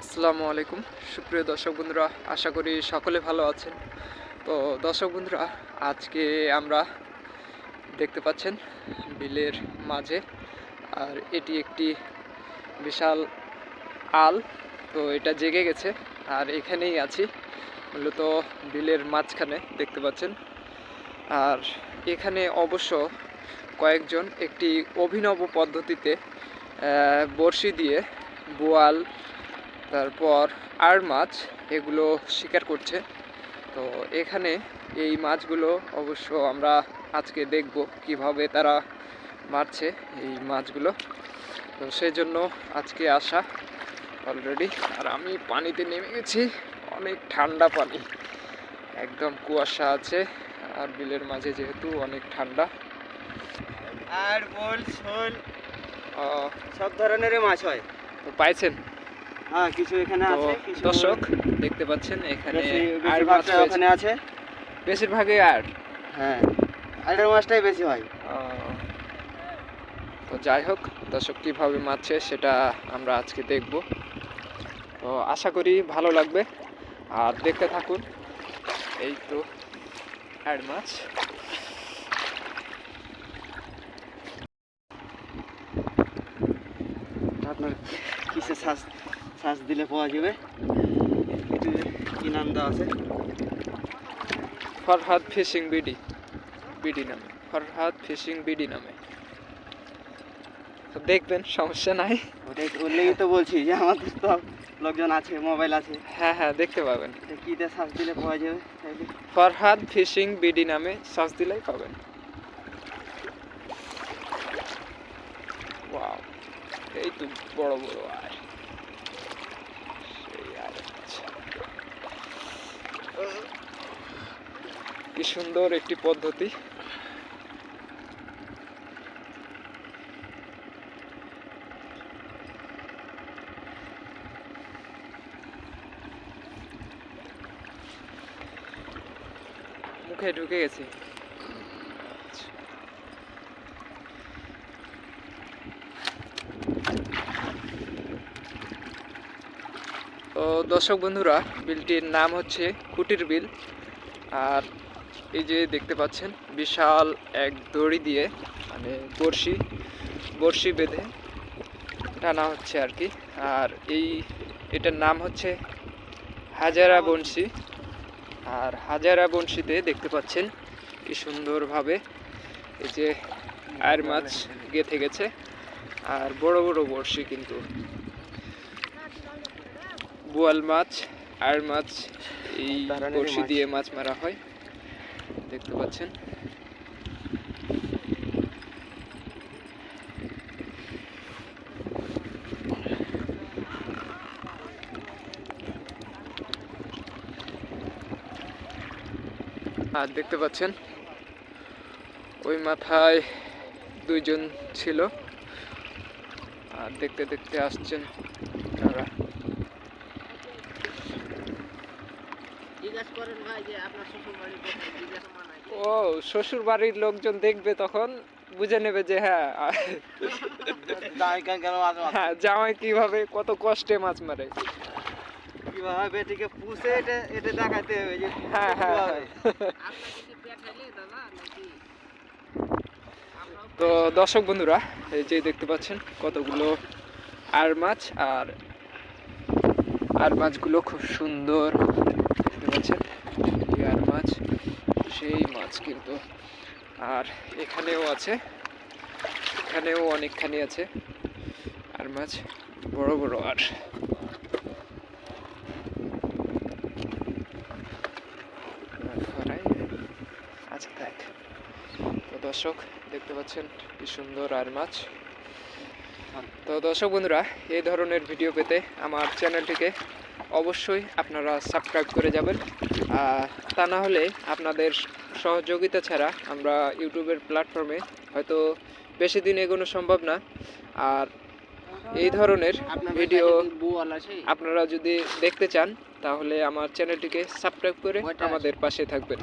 আসসালামু আলাইকুম। সুপ্রিয় দর্শক বন্ধুরা, আশা করি সকলে ভালো আছেন। তো দর্শক বন্ধুরা, আজকে আমরা দেখতে পাচ্ছেন বিলের মাঝে, আর এটি একটি বিশাল আল। তো এটা জেগে গেছে, আর এখানেই আছি, মূলত বিলের মাঝখানে, দেখতে পাচ্ছেন। আর এখানে অবশ্য কয়েকজন একটি অভিনব পদ্ধতিতে বড়শি দিয়ে বোয়াল, তারপর আর মাছ এগুলো শিকার করছে। তো এখানে এই মাছগুলো অবশ্য আমরা আজকে দেখব কীভাবে তারা মারছে এই মাছগুলো। তো সেই জন্য আজকে আসা অলরেডি। আর আমি পানিতে নেমে গেছি অনেক ঠান্ডা পানি। একদম কুয়াশা আছে। আর বিলের মাঝে যেহেতু অনেক ঠান্ডা। আর বোল শোল সব ধরনেরই মাছ হয়। তো পাইছেন? হ্যাঁ কিছু এখানে আছে কিছু দর্শক দেখতে পাচ্ছেন এখানে আর মাছ ওখানে আছে। বেশিরভাগই আর হ্যাঁ আইডার মাছটাই বেশি হয়। তো যাই হোক দর্শক কীভাবে মারছে সেটা আমরা আজকে দেখব। তো আশা করি ভালো লাগবে। আর দেখতে থাকুন। এই তো। অ্যাড মাছ আপনার কিসে শ্বাস শ্বাস দিলে পাওয়া যাবে কি নাম দেওয়া আছে ফরহাদ ফিশিং বিডি বিডি নামে ফরহাদ ফিশিং বিডি নামে দেখবেন সমস্যা নাই। ওটাই লেগেই তো বলছি যে আমাদের তো লোকজন আছে মোবাইল আছে। হ্যাঁ হ্যাঁ দেখতে পাবেন। কীতে শ্বাস দিলে পাওয়া যাবে ফরহাদ ফিশিং বিডি নামে সার্চ দিলেই পাবেন। ওয়াও এই তো বড় বড় আর আচ্ছা। কি সুন্দর একটি পদ্ধতি। মুখে ঢুকে গেছে। তো দর্শক বন্ধুরা, বিলটির নাম হচ্ছে কুটির বিল। আর এই যে দেখতে পাচ্ছেন, বিশাল এক দড়ি দিয়ে মানে বড়শি বড়শি বেঁধে টানা হচ্ছে আর কি। আর এই, এটার নাম হচ্ছে হাজারা বংশী। আর হাজারা বংশীতে দেখতে পাচ্ছেন কি সুন্দরভাবে এই যে আয়ের মাছ গেথে গেছে। আর বড় বড় বড়শি কিন্তু। বোয়াল মাছ আর মাছ এই বর্ষি বড়শি দিয়ে মাছ মারা হয়। দেখতে পাচ্ছেন। আর দেখতে পাচ্ছেন ওই মাথায় দুইজন ছিল। আর দেখতে দেখতে আসছেন তারা। ও শ্বশুর বাড়ির লোকজন দেখবে তখন বুঝে নেবে যে হ্যাঁ হ্যাঁ জামাই কীভাবে কত কষ্টে মাছ মারে। কীভাবে বেটিকে পুষে এটা এটা দেখাতে হবে যে হ্যাঁ হ্যাঁ। তো দর্শক বন্ধুরা এই যে দেখতে পাচ্ছেন কতগুলো আর মাছ আর আর মাছগুলো খুব সুন্দর। দেখতে পাচ্ছেন আর মাছ সেই মাছ কিন্তু। আর এখানেও আছে এখানেও অনেকখানি আছে। আর মাছ বড় বড় আর দর্শক দেখতে পাচ্ছেন কি সুন্দর আর মাছ। তো দর্শক বন্ধুরা এই ধরনের ভিডিও পেতে আমার চ্যানেলটিকে অবশ্যই আপনারা সাবস্ক্রাইব করে যাবেন। আর তা না হলে আপনাদের সহযোগিতা ছাড়া আমরা ইউটিউবের প্ল্যাটফর্মে হয়তো বেশি দিন এগোনো সম্ভব না। আর এই ধরনের ভিডিও আপনারা যদি দেখতে চান তাহলে আমার চ্যানেলটিকে সাবস্ক্রাইব করে আমাদের পাশে থাকবেন।